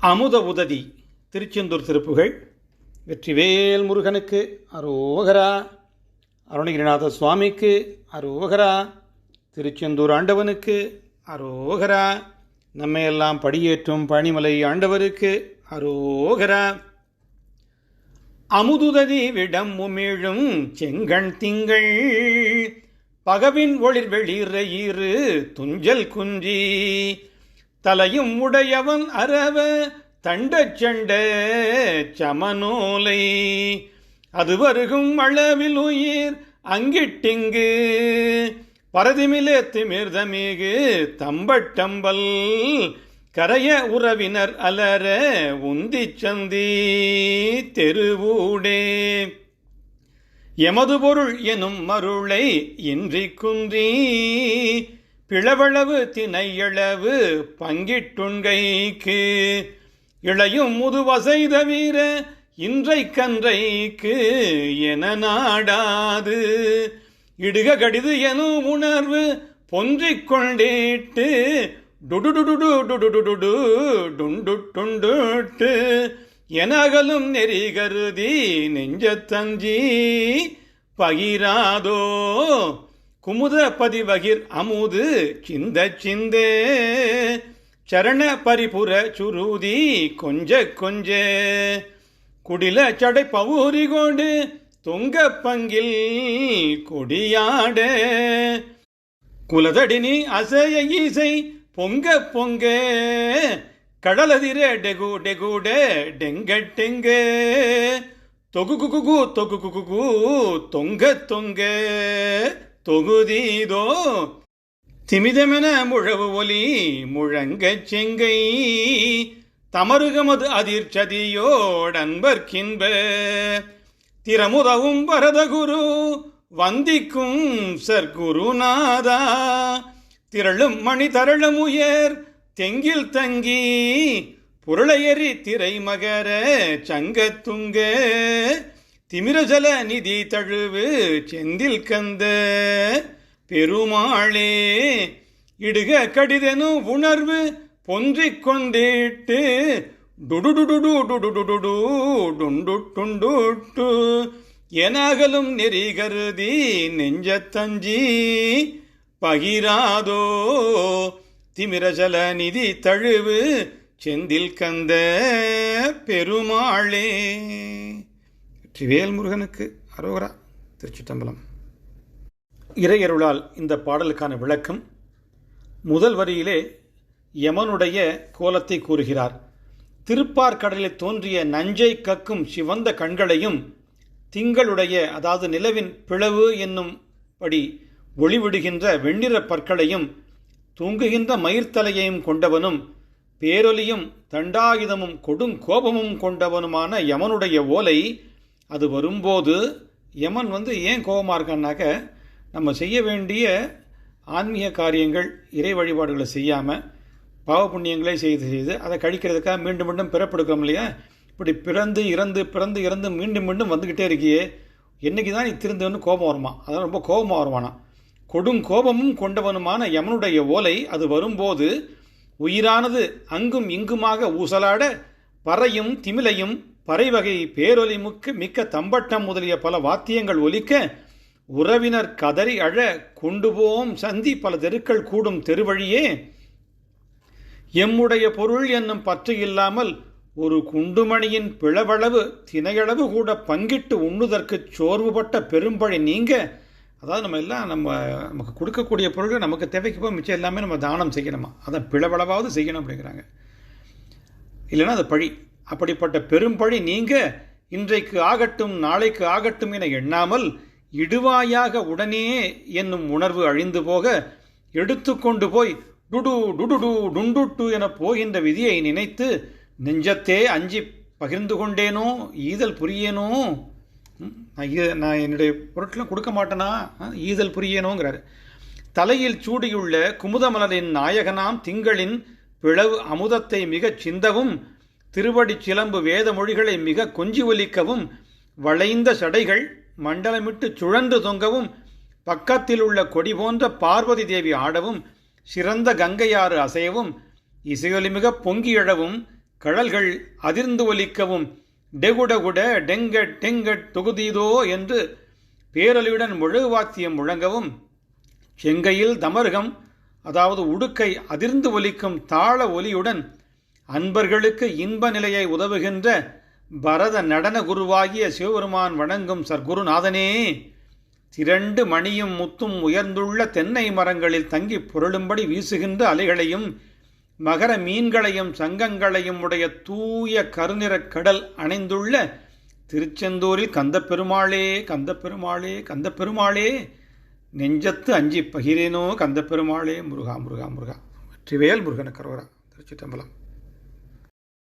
அமுத உதவி திருச்செந்தூர் திருப்புகள் வெற்றிவேல் முருகனுக்கு அரோகரா. அருணகிரிநாத சுவாமிக்கு அரோகரா. திருச்செந்தூர் ஆண்டவனுக்கு அரோகரா. நம்மையெல்லாம் படியேற்றும் பணிமலை ஆண்டவருக்கு அரோகரா. அமுதுததி விடம் உமிழும் செங்கண் திங்கள். பகவின் ஒளிர் வெளிர ஈறு துஞ்சல் குஞ்சி தலையும் உடையவன் அரவ தண்டச்சண்ட சமநூலை. அது வருகும் அளவில் உயிர் அங்கிட்டிங்கு. பரதிமிலே திமிர்தமிகு தம்பட்டம்பல். கரைய உறவினர் அலர உந்தி சந்தி தெருவூடே. எமது பொருள் எனும் மருளை இன்றி குன்றி. பிளவளவு தினையளவு பங்கிட்டுண்கைக்கு இளையும் முதுவசை தவிர இன்றை கன்றைக்கு என நாடாது. இடுக கடிது எனும் உணர்வு பொன்றிக் கொண்டேட்டு டுடுடுடுடு டுண்டு டுண்டுட்டு எனகலும் நெறி கருதி நெஞ்சத்தஞ்சி பகிராதோ. குமுத பதிவகிர் அமுது சிந்த சிந்தே. சரண பரிபுர சுருதி கொஞ்ச கொஞ்சே. குடில சடை பவுரி கொண்டு தொங்க பங்கில் கொடியாட. குலதடினி அசைய ஈசை பொங்க பொங்க. கடலதிர டெகு டெகுட டெங்க டெங்க. தொகு குகு தொகு குகு தொங்க தொங்க. தொகுதீதோ. திமிதமென முழவு ஒலி முழங்கச் செங்கை. தமருகமது அதிர்ச்சதியோடன்பர்கின்ப திறமுதவும் வரதகுரு வந்திக்கும் சர்க்குருநாதா. திரளும் மணி தரளும் உயர் தெங்கில் தங்கி புரளையறி திரைமகர சங்கத்துங்க. திமிரஜல நிதி தழுவு செந்தில் கந்த பெருமாளே இடுக கடிதனு உணர்வு பொன்றிக் கொண்டேட்டு டுடுடுடுடு டுடுடுடுடு எனகலும் நெறி கருதி நெஞ்சத்தஞ்சி பகிராதோ. திமிரஜல நிதி தழுவு செந்தில் கந்த பெருமாளே. வெற்றிவேல் முருகனுக்கு அரோகரா திருச்சிட்டம்பலம் இறையருளால் இந்த பாடலுக்கான விளக்கம் முதல் வரியிலே யமனுடைய கோலத்தை கூறுகிறார். திருப்பார்கடலில் தோன்றிய நஞ்சை கக்கும் சிவந்த கண்களையும் திங்களுடைய அதாவது நிலவின் பிளவு என்னும்படி ஒளிவிடுகின்ற வெண்ணிற பற்களையும் தூங்குகின்ற மயிர்த்தலையையும் கொண்டவனும் பேரொலியும் தண்டாயுதமும் கொடுங்கோபமும் கொண்டவனுமான யமனுடைய ஓலை அது வரும்போது யமன் வந்து ஏன் கோபமாக இருக்கான்னாக்க நம்ம செய்ய வேண்டிய ஆன்மீக காரியங்கள் இறை வழிபாடுகளை செய்யாமல் பாவ புண்ணியங்களை செய்து செய்து அதை கழிக்கிறதுக்காக மீண்டும் மீண்டும் பிறப்பெடுக்கிறோம் இல்லையா? இப்படி பிறந்து இறந்து பிறந்து இறந்து மீண்டும் மீண்டும் வந்துக்கிட்டே இருக்கியே என்னைக்கு தான் நீ திருந்தவனு கோபம் வருமா? அதான் ரொம்ப கோபமாக வருவானா? கொடும் கோபமும் கொண்டவனுமான யமனுடைய ஓலை அது வரும்போது உயிரானது அங்கும் இங்குமாக ஊசலாட பறையும் திமிலையும் பறைவகை பேரொலி முக்கு மிக்க தம்பட்டம் முதலிய பல வாத்தியங்கள் ஒலிக்க உறவினர் கதறி அழ கொண்டு போம் சந்தி பல தெருக்கள் கூடும் தெருவழியே. எம்முடைய பொருள் என்னும் பற்று இல்லாமல் ஒரு குண்டுமணியின் பிளவளவு தினையளவு கூட பங்கிட்டு உண்ணுதற்கு சோர்வுபட்ட பெரும்பழி நீங்க. அதாவது நம்ம எல்லாம் நம்ம நமக்கு கொடுக்கக்கூடிய பொருள்கள் நமக்கு தேவைக்கு போய் மிச்சம் எல்லாமே நம்ம தானம் செய்யணுமா? அதை பிளவளவாவது செய்யணும் அப்படிங்கிறாங்க. இல்லைன்னா அது பழி. அப்படிப்பட்ட பெரும்பழி நீங்க இன்றைக்கு ஆகட்டும் நாளைக்கு ஆகட்டும் என எண்ணாமல் இடுவாயாக உடனே என்னும் உணர்வு அழிந்து போக எடுத்துக்கொண்டு போய் டுடு டுடுடு டுண்டுட்டு என போகின்ற விதியை நினைத்து நெஞ்சத்தே அஞ்சி பகிர்ந்து கொண்டேனோ? ஈதல் புரியேனோ? நான் ஈ- நான் என்னுடைய பொருட்களும் கொடுக்க மாட்டேனா? ஈதல் புரியேனோங்கிறாரு. தலையில் சூடியுள்ள குமுதமலரின் நாயகனாம் திங்களின் பிளவு அமுதத்தை மிகச் சிந்தவும் திருவடிச் சிலம்பு வேத மொழிகளை மிக கொஞ்சி ஒலிக்கவும் வளைந்த சடைகள் மண்டலமிட்டு சுழன்று தொங்கவும் பக்கத்தில் உள்ள கொடி போன்ற பார்வதி தேவி ஆடவும் சிறந்த கங்கையாறு அசையவும் இசையொலிமிக பொங்கி எழவும் கழல்கள் அதிர்ந்து ஒலிக்கவும் டெகுடகுட டெங்கட் டெங்கட் தொகுதியுதோ என்று பேரொலியுடன் முழுவாத்தியம் முழங்கவும் செங்கையில் தமருகம் அதாவது உடுக்கை அதிர்ந்து ஒலிக்கும் தாள ஒலியுடன் அன்பர்களுக்கு இன்ப நிலையை உதவுகின்ற பரத நடன குருவாகிய சிவபெருமான் வணங்கும் சர்க்குருநாதனே திரண்டு மணியும் முத்தும் உயர்ந்துள்ள தென்னை மரங்களில் தங்கி புரளும்படி வீசுகின்ற அலைகளையும் மகர மீன்களையும் சங்கங்களையும் உடைய தூய கருநிறக் கடல் அணைந்துள்ள திருச்செந்தூரில் கந்தப்பெருமாளே கந்தப்பெருமாளே கந்தப்பெருமாளே நெஞ்சத்து அஞ்சி பகிரேனோ கந்தப்பெருமாளே முருகா முருகா முருகா. வெற்றிவேல் முருகனுக்கு அரோரா திருச்சிட்டம்பலம்